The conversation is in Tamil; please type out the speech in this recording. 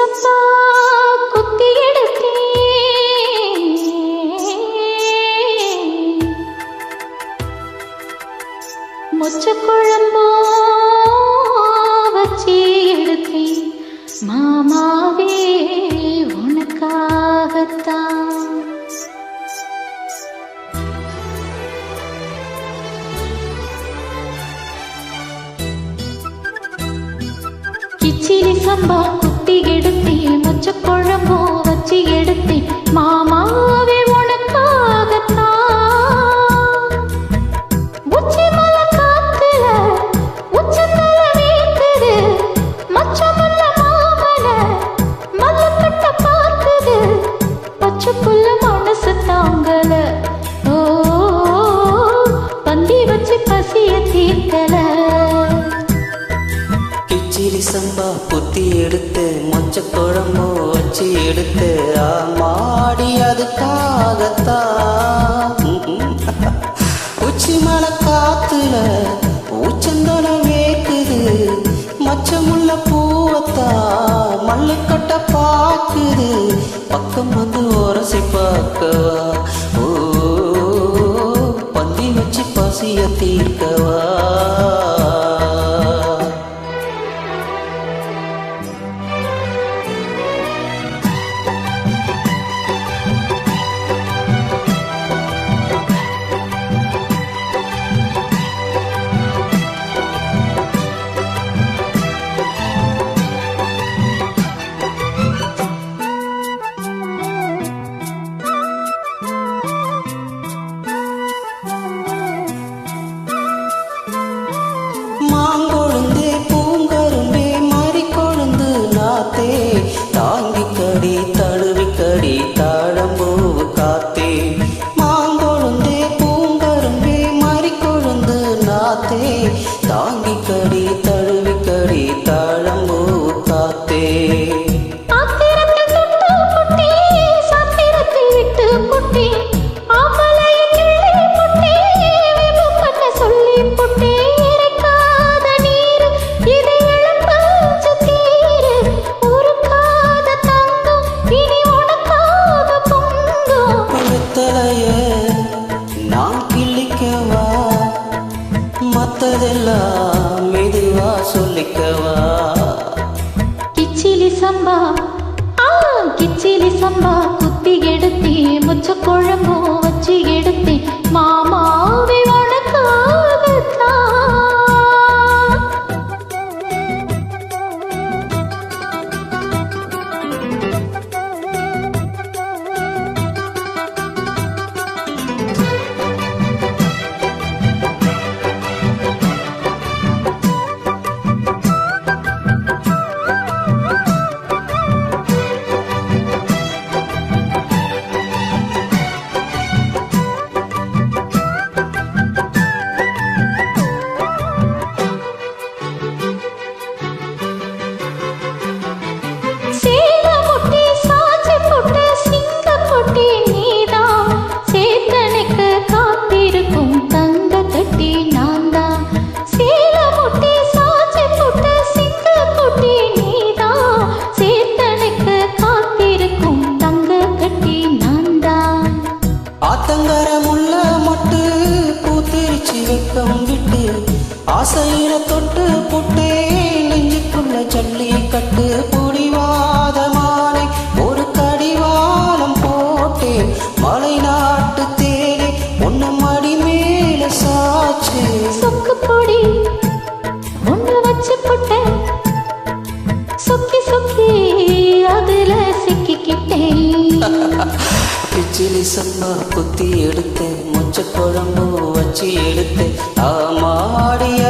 சப்பா குத்தி எடுத்தேன். மொச்ச குழம்போ வச்சு எடுத்தேன். மாமாவே உனக்காகத்தான். கிச்சிலி சம்பா குத்தி எடுத்தேன் மொச்சக்குழம்பு சம்பா புத்தி எடுத்து மொச்ச குழம்போ வச்சு எடுத்து ஆமாடி அதுக்காகத்தான். உச்சி மலை காத்துல உச்சந்தன வேக்குது மச்சமுள்ள பூவத்தா மல்லுக்கட்ட பாக்குது பக்கம் வந்து உரசி பார்க்கவா. ஓ பந்தி வச்சு பசிய சொல்லிக்கவா? மத்ததெல்லாம் மெதுவா சொல்லிக்கவா? கிச்சிலி சம்பா ஆ கிச்சிலி சம்பா குத்தி எடுத்தே முச்ச குழம்போ வச்சு எடுத்தே மாமாவே ஆசையில தொட்டு புட்டே நெஞ்சுக்குள்ள ஜல்லி கட்டு புடிவாத மாலை ஒரு கடிவாளம் போட்டே மலை நாட்டு தேரே ஒன்னு மடி மேல சாச்சு. சொக்கு பொடி ஒண்ணு வச்சு புட்டேன். சொக்கி சொக்கி அதுல சிக்கிக்கிட்டேன். கிச்சிலி சம்பா குத்தி எடுத்தேன். மொச்ச குழம்பு வச்சு எடுத்தேன்.